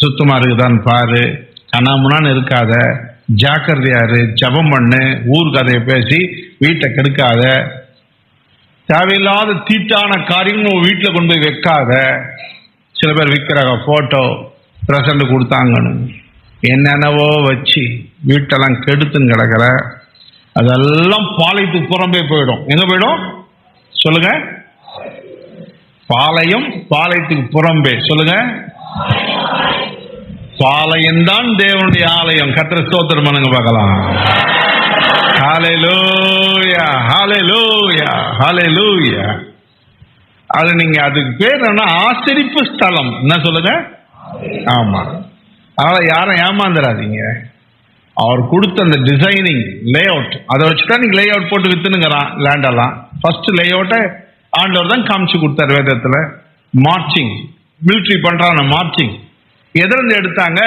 சுத்தமா இருக்குதான்னு பாரு. கண்ணாமுனான்னு இருக்காத. ஜாக்கிரதையாரு ஜெபம் பண்ணு ஊர் கதையை பேசி வீட்டை கெடுக்காத. தேவையில்லாத தீட்டான காரியங்கள் உன் வீட்டில் கொண்டு போய் வைக்காத. சில பேர் விற்கிறாங்க போட்டோ ப்ரெசண்ட் கொடுத்தாங்கன்னு. என்னென்னவோ வச்சு வீட்டெல்லாம் கெடுத்துன்னு கிடக்கிற. அதெல்லாம் பாளையத்துக்கு புறம்பே போயிடும். எங்க போயிடும்? சொல்லுங்க. பாளையம் பாளையத்துக்கு புறம்பே. சொல்லுங்க. பாளையம் தான் தேவனுடைய ஆலயம். கத்திர ஸ்தோத்திரம் பண்ணுங்க பார்க்கலாம். ஹalleluya ஹalleluya ஹalleluya. அது நீங்க அதுக்கு பேர் என்ன ஆசரிப்பு ஸ்தலம். என்ன சொல்லுங்க? ஆமா. அதனால யாரும் ஏமாந்துடாதீங்க அவர் கொடுத்த அந்த டிசைனிங் லே அவுட் அதை வச்சுதான் நீங்க லே அவுட் போட்டு வித்துனுங்கிறான் லேண்டெல்லாம் ஃபர்ஸ்ட் லே அவுட்டை ஆண்டவர் தான் காமிச்சு கொடுத்தாரு வேதத்துல. மார்ச்சிங் மிலிட்ரி பண்றான மார்ச்சிங் எதிர்ந்து எடுத்தாங்க?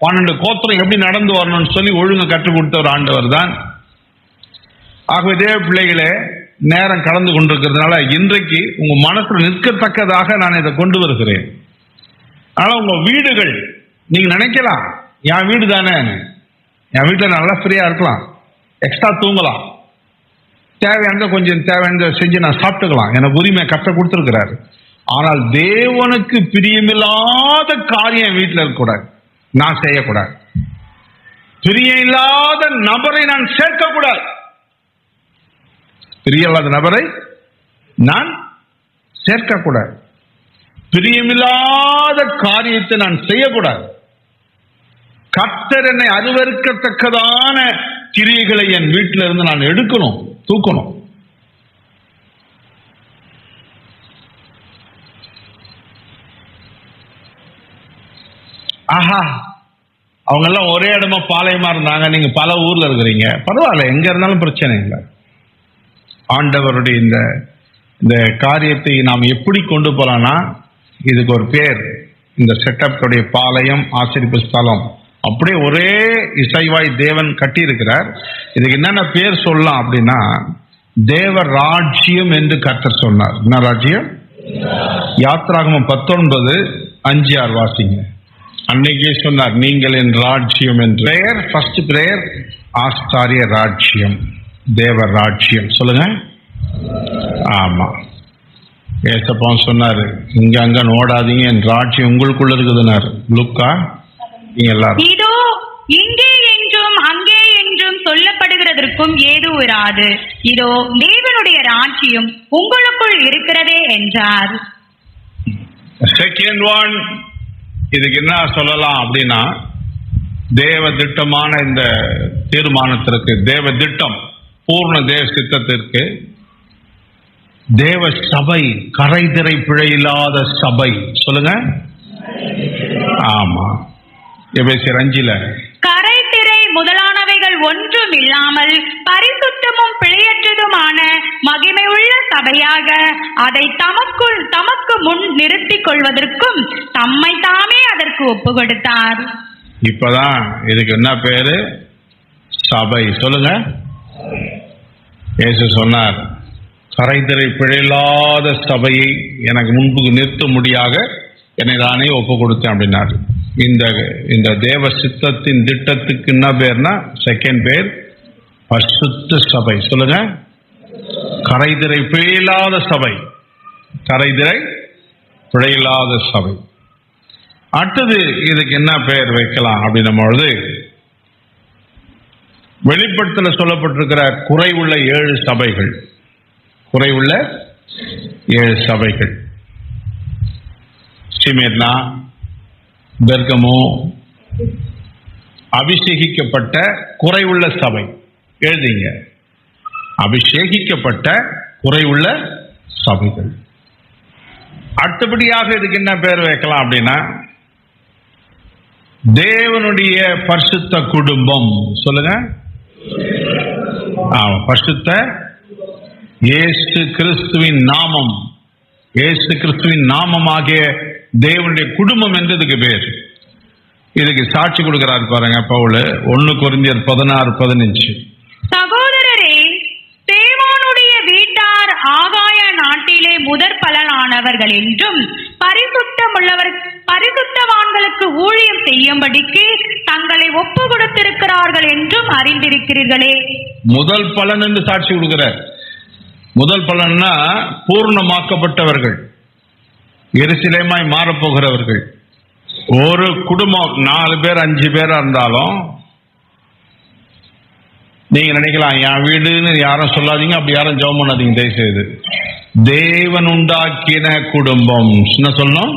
பன்னெண்டு கோத்திரம் எப்படி நடந்து வரணும்னு சொல்லி ஒழுங்கு கற்றுக் கொடுத்த ஒரு ஆண்டவர் தான். ஆகவே தேவ பிள்ளைகளே நேரம் கடந்து கொண்டிருக்கிறதுனால இன்றைக்கு உங்க மனசுல நிற்கத்தக்கதாக நான் இதை கொண்டு வருகிறேன். ஆனா உங்க வீடுகள் நீங்க நினைக்கலாம் என் வீடு தானே? என் வீட்டில் நல்லா ஃப்ரீயா இருக்கலாம். எக்ஸ்ட்ரா தூங்கலாம். தேவையானதை கொஞ்சம் தேவையானதை செஞ்சு நான் சாப்பிட்டுக்கலாம். எனக்கு உரிமை கற்று கொடுத்துருக்கிறாரு. ஆனால் தேவனுக்கு பிரியமில்லாத காரியம் என் வீட்டில் இருக்கக்கூடாது. நான் செய்யக்கூடாது. பிரியம் இல்லாத நபரை நான் சேர்க்கக்கூடாது. பிரியமில்லாத நபரை நான் சேர்க்கக்கூடாது. பிரியமில்லாத காரியத்தை நான் செய்யக்கூடாது. கர்த்தர் என்னை அருவருக்கத்தக்கதான கிரியைகளை என் வீட்டில இருந்து நான் எடுக்கணும் தூக்கணும். ஆஹா. அவங்க எல்லாம் ஒரே இடமா பாளையமா இருந்தாங்க. நீங்க பல ஊர்ல இருக்கிறீங்க. பரவாயில்ல எங்க இருந்தாலும் பிரச்சனை இல்லை. ஆண்டவருடைய இந்த இந்த காரியத்தை நாம் எப்படி கொண்டு போலாம்னா இதுக்கு ஒரு பேர். இந்த செட்டப்புடைய பாளையம் ஆசிரிப்பு ஸ்தலம். அப்படியே ஒரே இசைவாய் தேவன் கட்டி இருக்கிறார் இதுக்கு என்னென்ன பேர் சொல்லலாம் அப்படின்னா தேவ ராஜ்யம் என்று கர்த்தர் சொன்னார். என்ன ராஜ்யம்? யாத்ராகமம் பத்தொன்பது அஞ்சு ஆறு வாசிங்க. அன்னைக்கே சொன்னார் நீங்கள் என் ராஜ்யம் என்று. பிரேயர் ஃபர்ஸ்ட் பிரேயர் ஆஸ்தாரிய ராஜ்யம் தேவ ராஜ்யம். சொல்லுங்க. ஆமா. ஏசப்பா சொன்னாரு இங்க அங்க நோடாதீங்க என் ராஜ்யம் உங்களுக்குள்ள இருக்குதுன்னாரு. லுக்கா நீங்க எல்லாரும். இதோ இங்கே என்றும் அங்கே என்றும் சொல்லப்படுகிறதற்கும் ஏது இராது. இதோ தேவனுடைய ராஜ்யம் உங்களுக்குள் இருக்கிறதே என்றார். செகண்ட் ஒன் இதுக்கு என்ன சொல்லலாம் அப்படின்னா தேவ திட்டமான இந்த தீர்மானத்திற்கு தேவ திட்டம் பூர்ண தேவ சித்தத்திற்கு தேவ சபை கரைதிரை பிழை இல்லாத சபை. சொல்லுங்க. ஆமா. எபேசியர் அஞ்சில. ஒன்றும் இல்லாமல் பரிசுத்தமும் பிழையற்றதுமான மகிமையுள்ள சபையாக அதை தமக்குள் தமக்கு முன் நிறுத்திக் கொள்வதற்கும் தம்மை தாமே அதற்கு ஒப்பு கொடுத்தார் இப்பதான் இதுக்கு என்ன பேரு? சபை. சொல்லுங்க. இயேசு சொன்னார் கரைதரை பிழையில்லாத சபையை எனக்கு முன்பு நிறுத்தும்படியாக என்னை தானே ஒப்பு கொடுத்தேன் அப்படின்னாரு. இந்த இந்த தேவ சித்தத்தின் திட்டத்துக்கு என்ன பேர்னா செகண்ட் பேர் பசுத்த சபை. சொல்லுங்க. கரைதிரை பிழையில்லாத சபை. கரைதிரை பிழையில்லாத சபை. அடுத்தது இதுக்கு என்ன பெயர் வைக்கலாம் அப்படின்னும் பொழுது வெளிப்படத்துல சொல்லப்பட்டிருக்கிற குறைவுள்ள ஏழு சபைகள். குறைவுள்ள ஏழு சபைகள். ஸ்ரீமேர்னா பெர்கமோ அபிஷேகிக்கப்பட்ட குறைவுள்ள சபை. எழுதிங்க. அபிஷேகிக்கப்பட்ட குறைவுள்ள சபைகள். அடுத்தபடியாக இதுக்கு என்ன பேர் வைக்கலாம் அப்படின்னா தேவனுடைய பரிசுத்த குடும்பம். சொல்லுங்க. பரிசுத்த இயேசு கிறிஸ்துவின் நாமம். இயேசு கிறிஸ்துவின் நாமமாகிய தேவனுடைய குடும்பம் என்று இதுக்கு பேர். இதுக்கு சாட்சி கொடுக்கிறார் பாருங்க பவுல். ஒன்னு குறிந்தியர் பதினாறு பதினஞ்சு. சகோதரரே தேவானுடைய வீட்டார் ஆகாய நாட்டிலே முதற் பலனானவர்கள் என்றும் பரிசுத்தமுள்ளவர் பரிசுத்தவான்களுக்கு ஊழியம் செய்யும்படிக்கு தங்களை ஒப்பு கொடுத்திருக்கிறார்கள் என்றும் அறிந்திருக்கிறீர்களே. முதல் பலன் என்று சாட்சி கொடுக்கிறார். முதல் பலன்னா பூர்ணமாக்கப்பட்டவர்கள். எரிசிலேமாய் மாறப்போகிறவர்கள். ஒரு குடும்பம் நாலு பேர் அஞ்சு பேரா இருந்தாலும் நீங்க நினைக்கலாம் என் வீடுன்னு யாரும் சொல்லாதீங்க அப்படி யாரும் ஜெபம் பண்ணாதீங்க தயவு செய்து தேவன் உண்டாக்கின குடும்பம். என்ன சொல்லணும்?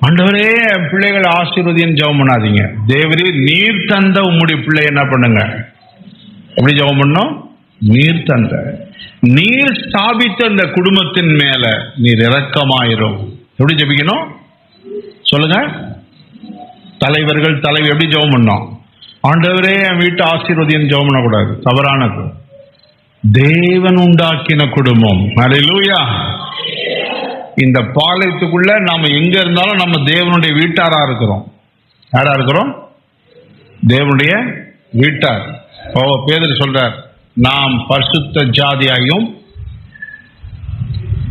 ஆண்டவரே பிள்ளைகள் ஆசீர்வதின்னு ஜெபம் பண்ணாதீங்க. தேவரே நீர் தந்த உம்முடைய பிள்ளை என்ன பண்ணுங்க? எப்படி ஜெபம் பண்ணோம் நீர் தந்த. நீர் ஸ்தாபித்த அந்த குடும்பத்தின் மேல நீர் இறக்கமாயிரும் எப்படி ஜெபிக்கணும்? சொல்லுங்க. தலைவர்கள் தலைவி எப்படி ஜெபம் பண்ணோம்? ஆண்டவரே என் வீட்டு ஆசீர்வதியம் ஜெபம் பண்ணக்கூடாது. தவறானது தேவன் உண்டாக்கின குடும்பம். அலையிலூயா இந்த பாளையத்துக்குள்ள நாம எங்க இருந்தாலும் நம்ம தேவனுடைய வீட்டாரா இருக்கிறோம். யாரா இருக்கிறோம்? தேவனுடைய வீட்டார். ஓ பேதர் சொல்றார் நாம் பரிசுத்த ஜாதியாயும்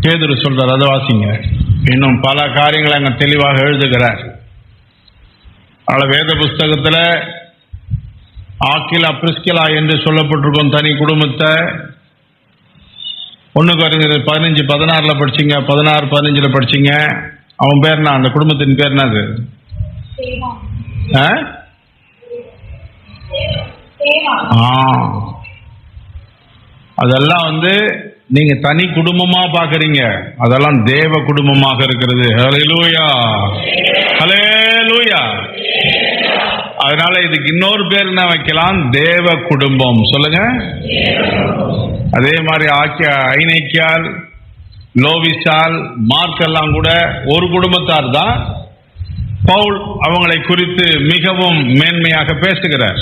பேதர் சொல்றார் அதை வாசிங்க. இன்னும் பல காரியங்களை அங்க தெளிவாக எழுதுகிறார். அதனால வேத புஸ்தகத்துல ஆக்கிலா பிரிஸ்கிலா என்று சொல்லப்பட்டிருக்கும் தனி குடும்பத்தை ஒண்ணுக்கு வருங்க பதினஞ்சு பதினாறுல படிச்சீங்க பதினாறு பதினஞ்சுல படிச்சீங்க. அவன் பேர் என்ன? அந்த குடும்பத்தின் பேர் என்னது? ஆ? அதெல்லாம் வந்து நீங்க தனி குடும்பமா பாக்குறீங்க அதெல்லாம் தேவ குடும்பமாக இருக்கிறது. ஹலேலூயா ஹலேலூயா அதனால இதுக்கு இன்னொரு பேர் என்ன வைக்கலாம்? தேவ குடும்பம். சொல்லுங்க. அதே மாதிரி ஆக்கிய ஐநைக்கியால் லோவிசால் மார்க் எல்லாம் கூட ஒரு குடும்பத்தார் தான். பவுல் அவங்களை குறித்து மிகவும் மேன்மையாக பேசுகிறார்.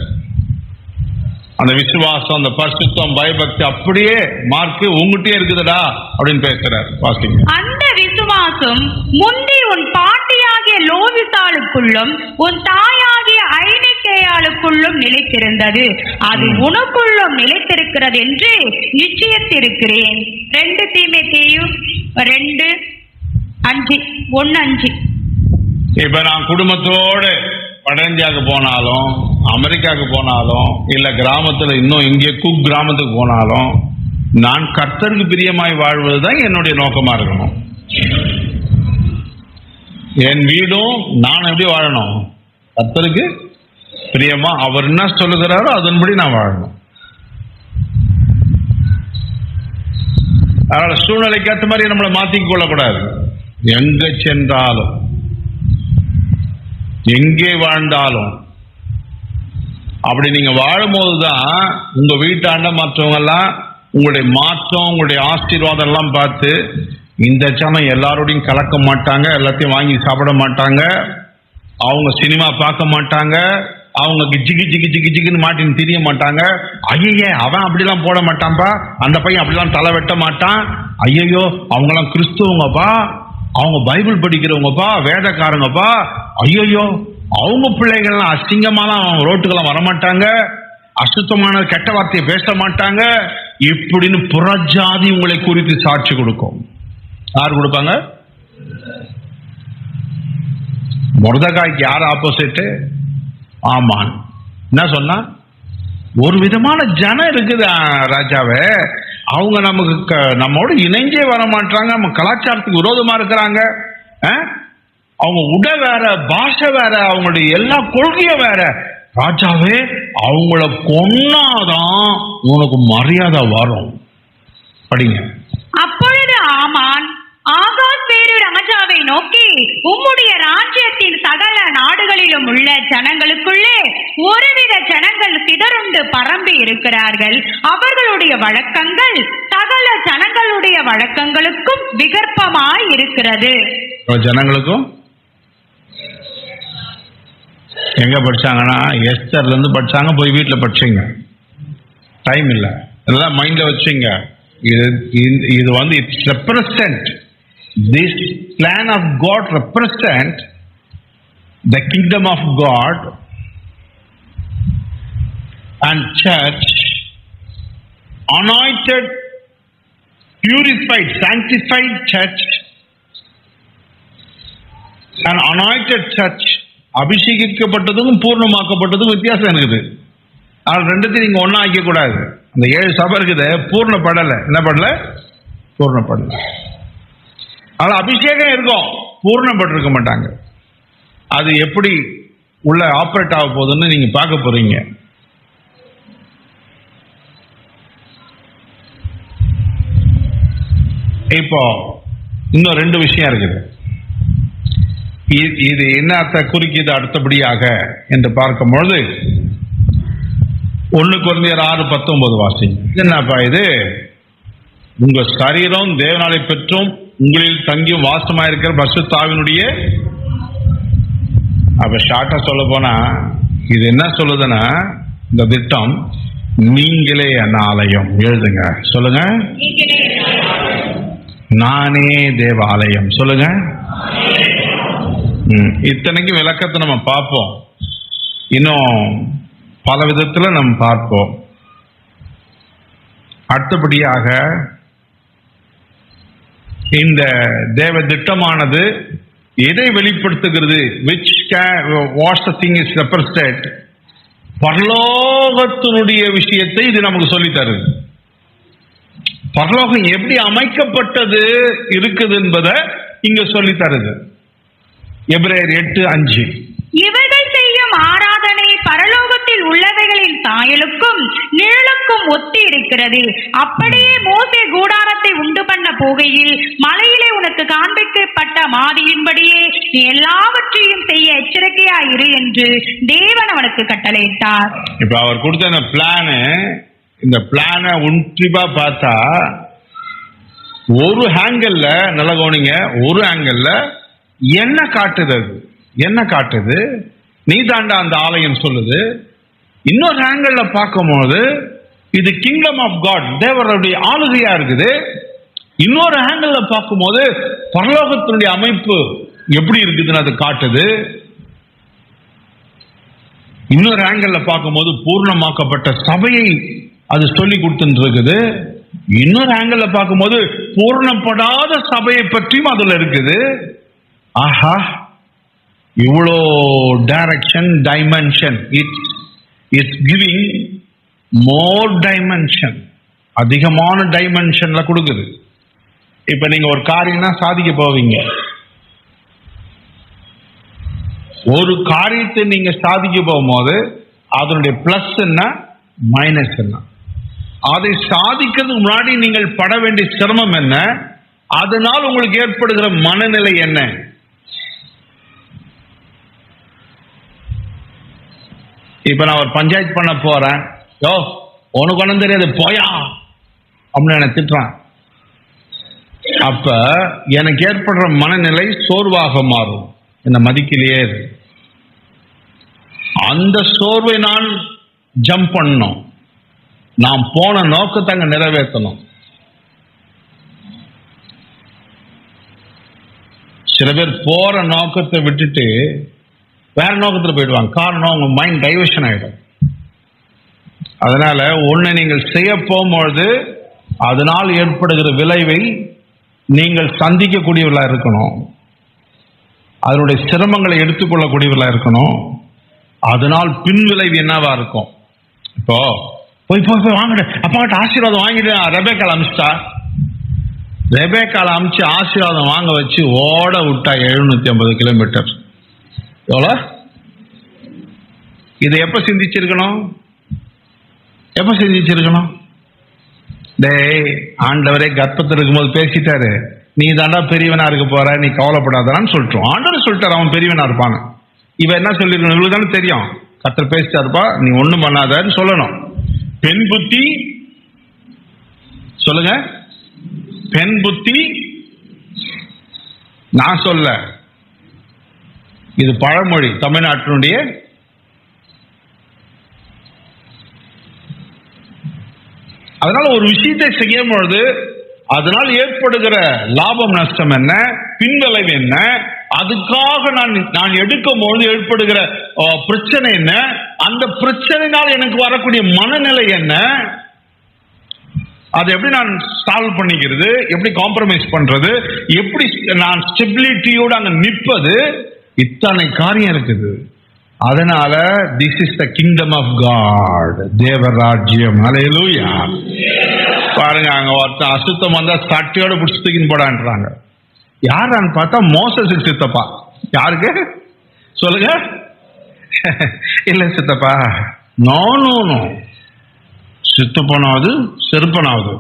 அந்த விசுவாசம் அந்த பரிசுத்தம் பயபக்தி அப்படியே மார்க் உங்ககிட்டயே இருக்குதுடா அப்படின்னு பேசுறார். வாசிங்க. அந்த விசுவாசம் முந்தி உன் பாட்டியாகிய லோவிசாளுக்குள்ளும் உன் தாயாகிய ஐனிக்கேயாளுக்குள்ளும் நிலைத்திருந்தது. அது உனக்குள்ளும் நிலைத்திருக்கிறது என்று நிச்சயத்திருக்கிறேன். ரெண்டு தீமைத்தேயும் ரெண்டு அஞ்சு ஒன்னு அஞ்சு. இப்ப நான் குடும்பத்தோடு வட இந்தியாவுக்கு போனாலும் அமெரிக்காவுக்கு போனாலும் இல்ல கிராமத்துல இன்னும் எங்கேயோ குக் கிராமத்துக்கு போனாலும் நான் கர்த்தருக்கு பிரியமாய் வாழ்வதுதான் என்னுடைய நோக்கமா இருக்கணும். என் வீடும் நான் எப்படி வாழணும்? கர்த்தருக்கு பிரியமா அவர் என்ன சொல்லுகிறாரோ அதன்படி நான் வாழணும். அதனால சூழ்நிலைக்கு ஏற்ற மாதிரி நம்மளை மாத்திக் கொள்ளக்கூடாது எங்க சென்றாலும். எங்கே வாழ்ந்தாலும். அப்படி நீங்க வாழும்போது தான் உங்க வீட்டாண்ட மற்றவங்க எல்லாம் உங்களுடைய மாற்றம் உங்களுடைய ஆசீர்வாதம் எல்லாம் பார்த்து இந்த ஜனம் எல்லாரோடையும் கலக்க மாட்டாங்க எல்லாத்தையும் வாங்கி சாப்பிட மாட்டாங்க அவங்க சினிமா பார்க்க மாட்டாங்க அவங்க கிஜி கிஜி கிஜி கிஜிக்குன்னு மாட்டின்னு தெரிய மாட்டாங்க. ஐயே அவன் அப்படிலாம் போட மாட்டான்பா அந்த பையன் அப்படிலாம் தலை வெட்ட மாட்டான். ஐயையோ அவங்களாம் கிறிஸ்துவங்கப்பா அவங்க பைபிள் படிக்கிறவங்கப்பா வேதக்காரங்கப்பா ஐயோ அவங்க பிள்ளைகள்லாம் அவங்க ரோட்டுக்கெல்லாம் வரமாட்டாங்க அசுத்தமான கெட்ட வார்த்தையை பேச மாட்டாங்க இப்படின்னு புறஜாதி உங்களை குறித்து சாட்சி கொடுக்கும். யார் கொடுப்பாங்க? முருதகாய்க்கு யார் ஆப்போசிட் ஆமான். என்ன சொன்னா? ஒரு விதமான ஜனம் இருக்குது ராஜாவே. அவங்க நமக்கு க- நம்மோட இணைஞ்சே வர மாட்டாங்க நம்ம கலாச்சாரத்துக்கு விரோதமா இருக்கிறாங்க. ஆ? அவங்க உட வேற பாஷை வேற அவங்களுடைய எல்லா கொள்கையும் வேற. ராஜாவே அவங்கள கொன்னாதான் உனக்கு மரியாதை வரும். அப்படிங்க அப்பொழுது ஆமான் ஆகா ராஜாவை நோக்கி உம்முடைய ராஜ்யத்தின் சகல நாடுகளிலும் உள்ள ஜனங்களுக்குள்ளே ஒருவித ஜனங்கள் சிதறுண்டு பரம்பி இருக்கிறார்கள். அவர்களுடைய வழக்கங்கள் சகல ஜனங்களுடைய வழக்கங்களுக்கும் விகற்பமாய் இருக்கிறது. ஜனங்களுக்கும்? எங்க படிச்சாங்கன்னா எஸ்டர்ல இருந்து படிச்சாங்க போய் வீட்டுல படிச்சீங்க. டைம் இல்ல. இதெல்லாம் மைண்ட்ல வச்சுங்க. இது இது- இது வந்து it's represent This plan of God represent the kingdom of God and church anointed purified sanctified church an anointed church அபிஷேகிக்கப்பட்டதும் பூர்ணமாக்கப்பட்டதும் வித்தியாசம் இருக்குது. ஆனால் ரெண்டுத்தையும் நீங்க ஒன்னா ஆக்க கூடாது அந்த ஏழு சபை இருக்குது பூர்ணப்படலை. என்ன பண்ணல? பூர்ணப்படலை. ஆனால் அபிஷேகம் இருக்கும். பூர்ணப்பட்டிருக்க மாட்டாங்க. அது எப்படி உள்ள ஆப்ரேட் ஆக போகுதுன்னு நீங்க பார்க்க போறீங்க. இப்போ இன்னும் ரெண்டு விஷயம் இருக்குது. இது என்னத்தை குறிக்கிது அடுத்தபடியாக என்று பார்க்கும்பொழுது ஒண்ணு குழந்தையர் ஆறு பத்தொன்பது வாசிங்க. என்னப்பா இது? உங்க சரீரம் தேவனாலை பெற்றும் உங்களில் தங்கியும் வாசமா இருக்கிற பசுத்தாவினுடைய அப்ப ஷார்ட்டா சொல்ல போனா இது என்ன சொல்லுதுன்னா இந்த திட்டம் நீங்களே என் ஆலயம். எழுதுங்க. சொல்லுங்க. நானே தேவாலயம் சொல்லுங்க. ம், விளக்கத்தை நம்ம பார்ப்போம். இன்னும் பல விதத்துல நம்ம பார்ப்போம். அடுத்தபடியாக இந்த தேவ திட்டமானது எதை வெளிப்படுத்துகிறது? Which what's thing is represent பரலோகத்தினுடைய விஷயத்தை இது நமக்கு சொல்லித் தருது பரலோகம் எப்படி அமைக்கப்பட்டது இருக்குது என்பதை இங்க சொல்லித் தருது எபிரேயர் எட்டு அஞ்சு. ஒத்தி ஒத்து இருக்கிறது அப்படியே மோசே கூடாரத்தை உண்டு பண்ண போகையில் மலையிலே உனக்கு காண்பிக்கப்பட்ட மாதியின்படியே நீ எல்லாவற்றையும் செய்ய எச்சரிக்கையாயிரு என்று தேவன் அவனுக்கு கட்டளையிட்டார். இப்ப அவர் கொடுத்த அந்த பிளானு இந்த பிளான உன்றிப்பா பார்த்தா ஒரு ஆங்கிள் நல்ல கவனிங்க ஒரு ஆங்கிள் என்ன காட்டுது அது? என்ன காட்டுது? நீ தாண்டா அந்த ஆலயம் சொல்லுது. இன்னொரு ஹேங்கிள் பார்க்கும்போது இது கிங்டம் ஆஃப் காட் தேவருடைய ஆளுகையா இருக்குது. இன்னொரு ஹேங்கிள் பார்க்கும்போது பரலோகத்தினுடைய அமைப்பு எப்படி இருக்குதுன்னு அது காட்டுது. இன்னொரு ஆங்கிள் பார்க்கும்போது பூர்ணமாக்கப்பட்ட சபையை அது சொல்லி கொடுத்துட்டு இருக்குது இன்னொரு ஆங்கிள் பார்க்கும்போது பூர்ணப்படாத சபையை பற்றியும் அதுல இருக்குது. ஆஹா! இவ்வளோ direction dimension it's it's giving more dimension அதிகமான டைமென்ஷன்ல கொடுக்குது. இப்ப நீங்க ஒரு காரியம்னா சாதிக்க போவீங்க. ஒரு காரியத்தை நீங்க சாதிக்க போகும்போது அதனுடைய பிளஸ் என்ன? மைனஸ் என்ன? அதை சாதிக்கிறதுக்கு முன்னாடி நீங்கள் பட வேண்டிய சிரமம் என்ன? அதனால் உங்களுக்கு ஏற்படுகிற மனநிலை என்ன? இப்ப நான் ஒரு பஞ்சாயத்து பண்ண போறேன். யோ உனக்கு ஒன்றும் தெரியாது போயா. அப்படின்னு என்ன திட்டுறான். அப்ப எனக்கு ஏற்படுற மனநிலை சோர்வாக மாறும். என்ன மதிக்கலையே அந்த சோர்வை நான் ஜம்ப் பண்ணணும். நான் போன நோக்கத்தை அங்க நிறைவேற்றணும். சில பேர் போற நோக்கத்தை விட்டுட்டு வேற நோக்கத்துல போயிடுவாங்க. காரணம் உங்க மைண்ட் டைவர்ஷன் ஆயிடும். அதனால ஒண்ணு நீங்கள் செய்ய போகும்பொழுது அதனால் ஏற்படுகிற விளைவை நீங்கள் சந்திக்கக்கூடியவர்களா இருக்கணும். அதனுடைய சிரமங்களை எடுத்துக்கொள்ளக்கூடியவர்களா இருக்கணும். அதனால் பின் விளைவு என்னவா இருக்கும்? இப்போ போய் போய் போய் வாங்கிடு. அப்பாட்ட ஆசீர்வாதம் வாங்கிட்டு ரெபேக்கால அமிச்சிட்டா? ரெபேக்கால் அமிச்சு ஆசீர்வாதம் வாங்க வச்சு ஓட விட்டா எழுநூத்தி ஐம்பது கிலோமீட்டர். எவ்வளோ? இதை எப்ப சிந்திச்சிருக்கணும்? எப்ப சிந்திச்சிருக்கணும் டேய் ஆண்டவரே கர்ப்பத்தில் இருக்கும்போது பேசிட்டாரு. நீ தாண்டா பெரியவனா இருக்க போற நீ கவலைப்படாதான்னு சொல்லிட்டோம். ஆண்டவர் சொல்லிட்டாரு அவன் பெரியவனா இருப்பான்னு. இவன் என்ன சொல்லிருக்கணும் இவளுக்கு தானே தெரியும். கத்தர் பேசிட்டாருப்பா நீ ஒண்ணும் பண்ணாதன்னு சொல்லணும். பெண் புத்தி சொல்லுங்க. பெண் புத்தி நான் சொல்ல. இது பழமொழி தமிழ்நாட்டினுடைய அதனால ஒரு விஷயத்தை செய்யும் பொழுது அதனால் ஏற்படுகிற லாபம் நஷ்டம் என்ன? பின்விளைவு என்ன? அதுக்காக நான் நான் எடுக்கும் பொழுது ஏற்படுகிற பிரச்சனை என்ன? அந்த பிரச்சனையினால் எனக்கு வரக்கூடிய மனநிலை என்ன? அதை எப்படி நான் சால்வ் பண்ணிக்கிறது? எப்படி காம்ப்ரமைஸ் பண்றது? எப்படி நான் ஸ்டெபிலிட்டியோட அங்க நிற்பது? இத்தனை காரியம் இருக்குது. அதனால this is the kingdom of God தேவராஜ்யம் அலையலூயா பாருங்க அங்க ஒருத்தன் அசுத்தம் வந்தா சட்டையோட பிடிச்சி தூக்கின்னு போடான்றாங்க. யாரான்னு பார்த்தா மோசஸ் சித்தப்பா. யாருக்கு? சொல்லுங்க. இல்ல சித்தப்பா. நோ நோ நோ சித்தப்பனாவது செருப்பனாவது.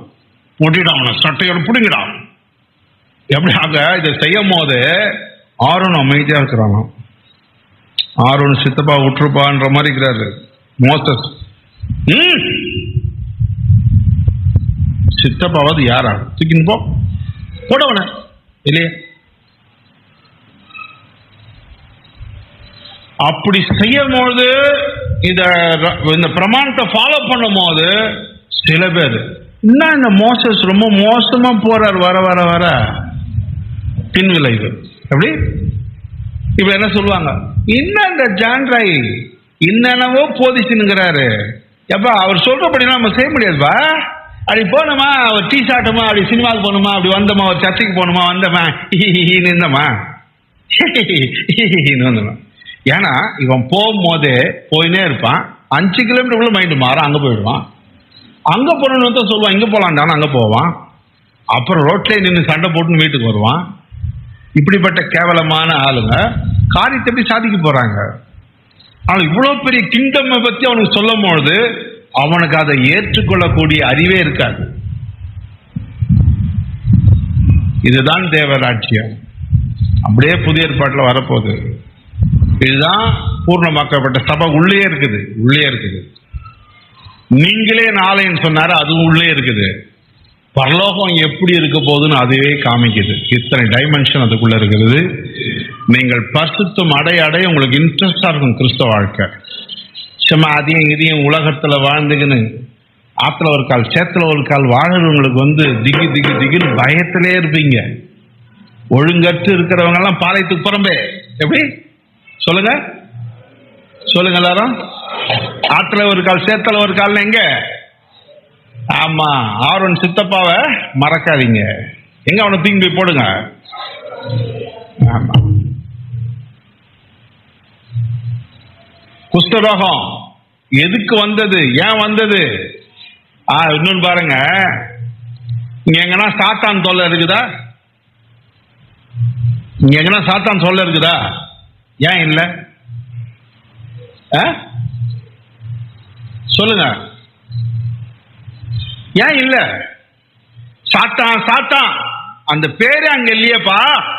போட்டிடான் அவனை சட்டையோட பிடிங்கிடான் எப்படி ஆக இதை செய்யும் போது ஆரோன் அமைதியா இருக்கிறானோ ஆரோன் சித்தப்பா விட்டுருப்பான்ற மாதிரி இருக்கிறாரு. மோசஸ் சித்தப்பாவது யாரா? தூக்கின்னு போ. போடவன. இல்லையா. அப்படி செய்யும் போது இந்த பிரமாணத்தை ஃபாலோ பண்ணும் போது சில பேர் என்ன இந்த மோசஸ் ரொம்ப மோசமா போறார் வர வர வர? பின் விளைவு எப்படி? இப்ப என்ன சொல்லுவாங்க? இன்னும் இந்த ஜான்ராய் என்னென்னவோ போதிச்சுங்கிறாரு எப்பா அவர் சொல்றபடி நம்ம செய்ய முடியாதுப்பா. அப்படி போனோமா ஒரு டீ சாப்பிட்டோமா அப்படி சினிமாவுக்கு போகணுமா அப்படி வந்தோமா ஒரு சர்ச்சைக்கு போகணுமா வந்தோமா இருந்தோமா? வந்தோமா ஏன்னா இவன் போகும்போதே போயினே இருப்பான். அஞ்சு கிலோமீட்டருக்குள்ள மைண்டு மாறும் அங்க போயிடுவான். அங்க போறவனு தான் சொல்லுவான் இங்க போலான்டான்னு அங்க போவான். அப்புறம் ரோட்லேயே நின்று சண்டை போட்டுன்னு வீட்டுக்கு வருவான். இப்படிப்பட்ட கேவலமான ஆளுங்க காரியத்தை எப்படி சாதிக்க போறாங்க? ஆனால் இவ்வளவு பெரிய கிங்டம் பத்தி அவனுக்கு சொல்லும் பொழுது அவனுக்கு அதை ஏற்றுக்கொள்ளக்கூடிய அறிவே இருக்காது. இதுதான் தேவராட்சியம் அப்படியே புதிய ஏற்பாட்டில் வரப்போகுது. இதுதான் பூர்ணமாக்கப்பட்ட சபை உள்ளே இருக்குது உள்ளே இருக்குது. நீங்களே நாளைன்னு சொன்னாரு அதுவும் உள்ளே இருக்குது. பரலோகம் எப்படி இருக்க போகுதுன்னு அதுவே காமிக்குது. இத்தனை டைமென்ஷன் அதுக்குள்ள இருக்கிறது நீங்கள் பரிசுத்தம் அடைய அடைய உங்களுக்கு இன்ட்ரெஸ்டா இருக்கும் கிறிஸ்தவ வாழ்க்கை. சும்மா அதையும் இதையும் உலகத்துல வாழ்ந்துக்கின்னு ஆத்துல ஒரு கால் சேத்துல ஒரு கால் வாழறவங்களுக்கு வந்து திகி திகி திகின்னு பயத்திலே இருப்பீங்க. ஒழுங்கற்று இருக்கிறவங்க எல்லாம் பாளையத்துக்கு புறம்பே. எப்படி? சொல்லுங்க. சொல்லுங்க எல்லாரும். ஆத்துல ஒரு கால் சேத்துல ஒரு கால் எங்க? ஆமா ஆரோன் சித்தப்பாவை மறக்காதீங்க. எங்க அவனை தூக்கி போய் போடுங்க. ஆமா. குஷ்டரோகம். எதுக்கு வந்தது? ஏன் வந்தது? ஆ இன்னொன்னு பாருங்க. இங்க எங்கன்னா சாத்தான் தொல்லை இருக்குதா? இங்க எங்கன்னா சாத்தான் தொல்லை இருக்குதா? ஏன் இல்லை? ஆ? சொல்லுங்க. ஏன் இல்ல? சாத்தான் சாத்தான். அந்த பேரு அங்க இல்லையேப்பா.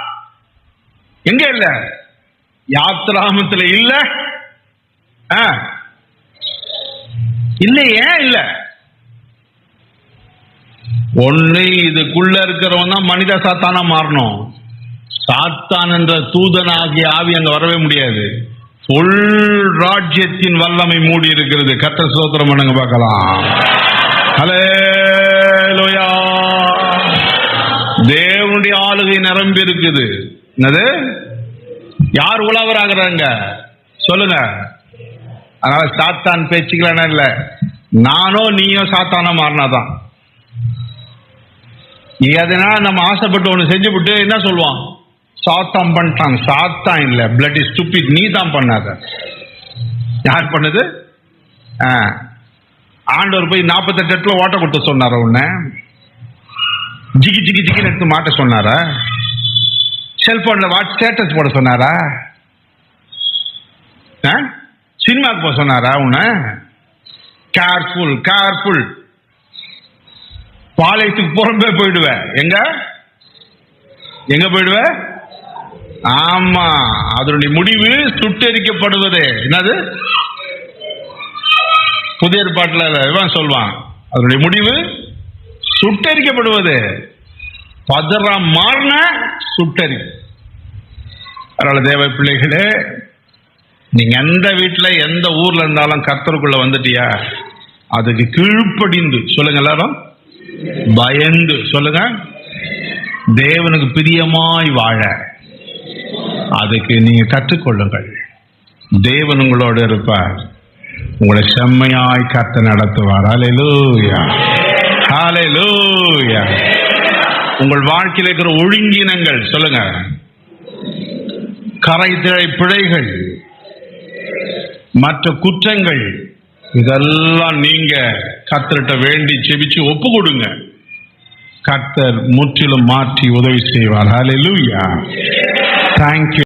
எங்க இல்ல? யாத்ராமத்துல இல்ல. இல்லையே இல்ல. ஏன் இல்ல ஒண்ணு இதுக்குள்ள இருக்கிறவன் தான் மனித சாத்தானா மாறணும். சாத்தான் என்ற தூதனாகிய ஆவி அங்க வரவே முடியாது. ஃபுல் ராஜ்யத்தின் வல்லமை மூடி இருக்கிறது. கத்த சோத்திரம் பண்ணுங்க பார்க்கலாம். ஹalleluya. தேவனுடைய ஆளுகை நிரம்பி இருக்குது. என்னது? யார் உழவராகிறாங்க? சொல்லுங்க. அதனால சாத்தான் பேச்சுக்கலாம் இல்ல. நானோ நீயோ சாத்தானா மாறினாதான். எதனா நம்ம ஆசைப்பட்டு ஒண்ணு செஞ்சுவிட்டு என்ன சொல்லுவான்? சாத்தான் பண்ணிட்டான். சாத்தான் இல்ல. பிளட் இஸ் ஸ்டூபிட் நீ தான் பண்ணாத. யார் பண்ணுது? ஆ. ஆண்டவர் போய் நாற்பத்தெட்டு இடத்துல ஓட்ட கொடுத்த சொன்னார உன்ன? ஜிகி ஜிகி ஜிகின்னு எடுத்து மாட்ட சொன்னாரா? செல்போன்ல வாட்ஸ் ஸ்டேட்டஸ் போட சொன்னாரா? ஆ? சினிமாக்கு போக சொன்னாரா உன்னை? கேர்ஃபுல் கேர்ஃபுல் பாளையத்துக்கு புறம்பே போயிடுவ. எங்க? எங்க போயிடுவ? ஆமா அதனுடைய முடிவு சுட்டெரிக்கப்படுவது. என்னது? புதிய ஏற்பாட்டில் இவன் சொல்வான். அதனுடைய முடிவு சுட்டரிக்கப்படுவது. பதறம் மாறின சுட்டரி அதனால தேவ பிள்ளைகளே நீங்க எந்த வீட்டில் எந்த ஊர்ல இருந்தாலும் கர்த்தருக்குள்ள வந்துட்டியா? அதுக்கு கீழ்ப்படிந்து. சொல்லுங்க எல்லாரும். பயந்து. சொல்லுங்க. தேவனுக்கு பிரியமாய் வாழ. அதுக்கு நீங்க கற்றுக்கொள்ளுங்கள். தேவன் உங்களோடு இருப்பார். உங்களை செம்மையாய் கத்த நடத்துவார். உங்கள் வாழ்க்கையில் இருக்கிற ஒழுங்கினங்கள் சொல்லுங்க. கரைதிரை பிழைகள் மற்ற குற்றங்கள் இதெல்லாம் நீங்க கத்தர்கிட்ட வேண்டி செபிச்சு ஒப்பு கொடுங்க கர்த்தர் முற்றிலும் மாற்றி உதவி செய்வார். ஹalleluya thank you.